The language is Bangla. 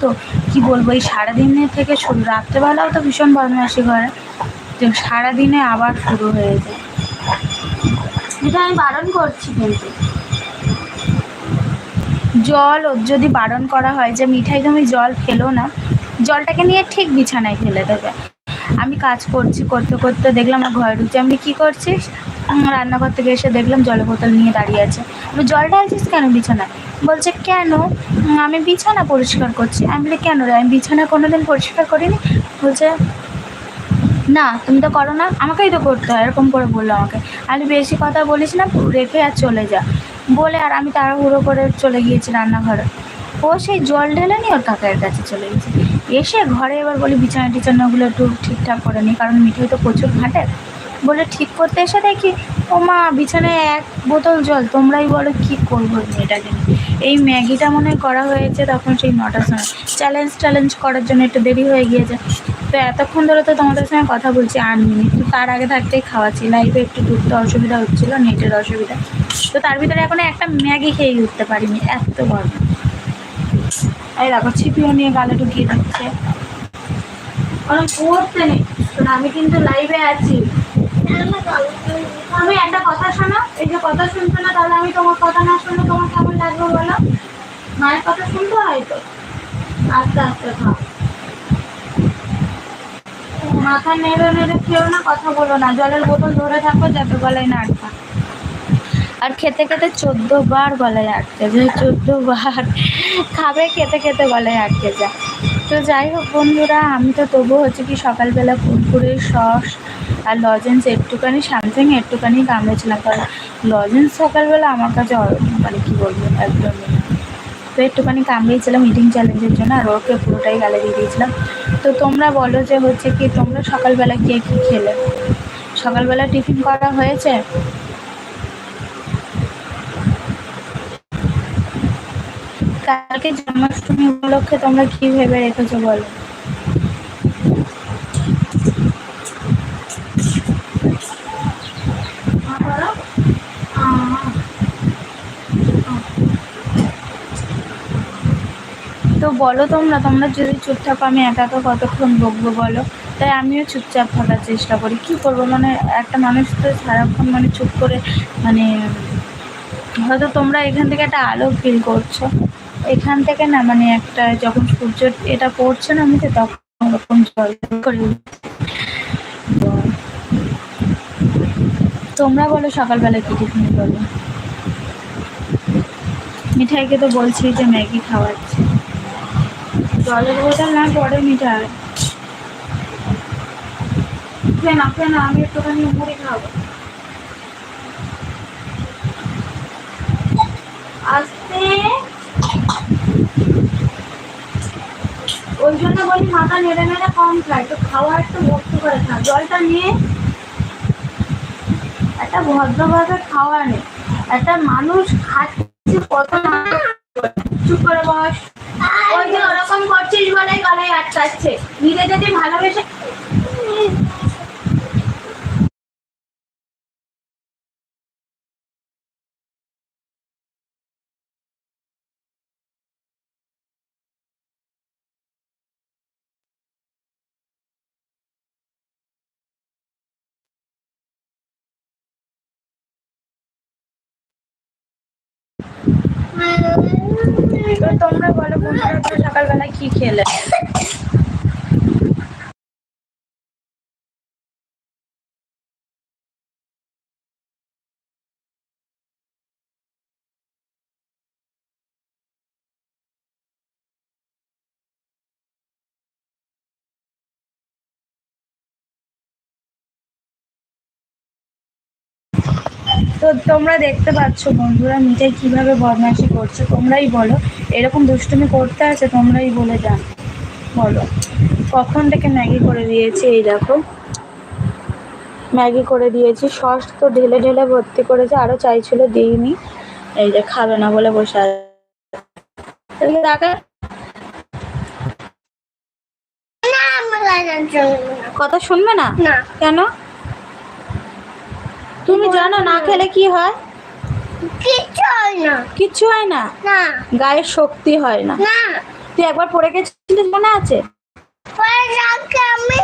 তো কি বলব এই সারাদিনের থেকে শুরু রাত্রেবেলাও তো ভীষণ বদমাইশি করে। তো সারাদিনে আবার শুরু হয়ে যায়। এটা আমি বারণ করছি কিন্তু। জল ওর যদি বারণ করা হয় যে মিঠাই তুমি জল ফেলো না জলটাকে নিয়ে ঠিক বিছানায় ফেলে দেবে। আমি কাজ করছি করতে করতে দেখলাম আমার ঘরে ঢুকছে। আমি কি করছিস? রান্নাঘর থেকে এসে দেখলাম জলের বোতল নিয়ে দাঁড়িয়ে আছে। আমি জল ঢালছিস কেন? বিছানায় বলছে, কেন? আমি বিছানা পরিষ্কার করছি। আমি বলি, কেন রে? আমি বিছানা কোনোদিন পরিষ্কার করিনি? বলছে, না, তুমি তো করো না, আমাকেই তো করতে হয়। এরকম করে বলল আমাকে। আমি বেশি কথা বলিস না, রেখে আর চলে যা। বলে, আর আমি তাড়াহুড়ো করে চলে গিয়েছি রান্নাঘরে। ও সেই জল ঢেলে নিয়ে ওর কাকার কাছে চলে গেছে। এসে ঘরে এবার বলি, বিছানা টিছানাগুলো একটু ঠিকঠাক করে নিই কারণ মিঠাই তো প্রচুর ঘাটে। বলে, ঠিক করতে এসে দেখি, ও মা, বিছানায় এক বোতল জল, তোমরাই বলো কী করব মেয়েটাকে। এই ম্যাগিটা মনে করা হয়েছে তখন সেই নটার সময়। চ্যালেঞ্জ ট্যালেঞ্জ করার জন্য একটু দেরি হয়ে গিয়েছে। তো এতক্ষণ ধরে তো তোমাদের সঙ্গে কথা বলছি আট মিনিট তো তার আগে থাকতেই খাওয়াচ্ছি। লাইফে একটু ঢুকতে অসুবিধা হচ্ছিল, নেটের অসুবিধা। তো তার ভিতরে এখন একটা ম্যাগি খেয়ে উঠতে পারিনি, এত গরম। এই দেখো ছিপিও নিয়ে গালে ঢুকিয়ে দিচ্ছে। পড়তে নেই। আমি কিন্তু লাইভে আছি। আমি একটা কথা শোনো, এই যে কথা শুনছো না, তাহলে আমি তোমার কথা না শুনলে তোমার কেমন লাগবে বলো? মায়ের কথা শুনতে হয় তো? আস্তে আস্তে খাও মাথা নেড়ে নেড়ে খেয়েও না, কথা বলো না। জলের বোতল ধরে থাকো, যাতে গলায় না আটকা। আর খেতে খেতে চোদ্দ বার গলায় আটকে যায়, চোদ্দ বার খাবে, খেতে খেতে গলায় আটকে যায়। তো যাই হোক বন্ধুরা, আমি তো তবু হচ্ছে কি সকালবেলা কুরকুরে, সস আর লজেন্স একটুখানি স্যামসাং একটুখানি কামড়েছিলাম কারণ লজেন্স সকালবেলা আমার কাছে মানে কী বলব একদমই তো একটুখানি কামড়িয়েছিলাম ইটিং চ্যালেঞ্জের জন্য, আর ওকে পুরোটাই গালে দিয়ে দিয়েছিলাম। তো তোমরা বলো যে হচ্ছে কি তোমরা সকালবেলা কে কী খেলে? সকালবেলা টিফিন করা হয়েছে? কালকে জন্মাষ্টমী উপলক্ষে তোমরা কি ভেবে রেখেছো বলো? তো বলো তোমরা তোমরা যদি চুপ থাকো আমি একা একা কতক্ষণ বকবো বলো? তাই আমিও চুপচাপ থাকার চেষ্টা করি। কি করব? মানে একটা মানুষ তো সারাক্ষণ মানে চুপ করে মানে হয়তো তোমরা এখান থেকে একটা আলো ফিল করছ। এখান থেকে না মানে একটা যখন সূর্য এটা পড়ছে না আমি তখন ওরকম জল করে তোমরা বলো সকালবেলা কি টিফিন বলো মিঠাইকে তো বলছি যে ম্যাগি খাওয়াচ্ছে। জলের বোতল না, পরে মিঠাই। আমি একটুখানি মুড়ি খাব। আস্তে ওই জন্য বলি মাথা নেড়ে নেড়ে কম খায় তো খাওয়া একটু ভক্তি করে খা জলটা নিয়ে একটা ভদ্রভাবে খাওয়া নেই একটা মানুষ খাচ্ছে কত চুপ করে বস। ওই যে ওরকম করছিস বলে গলায় আটকাচ্ছে। নিজে যদি ভালোবেসে তোমরা বলো বন্ধুরা সকালবেলা কি খেলে? তো তোমরা দেখতে পাচ্ছ বন্ধুরা মিঠাই কীভাবে বদমাইশি করছে তোমরাই বলো। এরকম দুষ্টুমি করতে আছে তোমরাই বলে যান। বলো কখন থেকে ম্যাগি করে দিয়েছি এই দেখো। ম্যাগি করে দিয়েছি সস তো ঢেলে ঢেলে ভর্তি করেছে আরও চাইছিল দিইনি। এই যে খাবে না বলে বসে আছে। কথা শুনবে না। কেন? তুমি জানো না হ্যাঁ। খেলে কি হয়? কিছু হয় না। কিচ্ছু হয় না? না। গায়ে শক্তি হয় না। না। তুই একবার পড়ে গেছিস মনে আছে? পড়ে আমি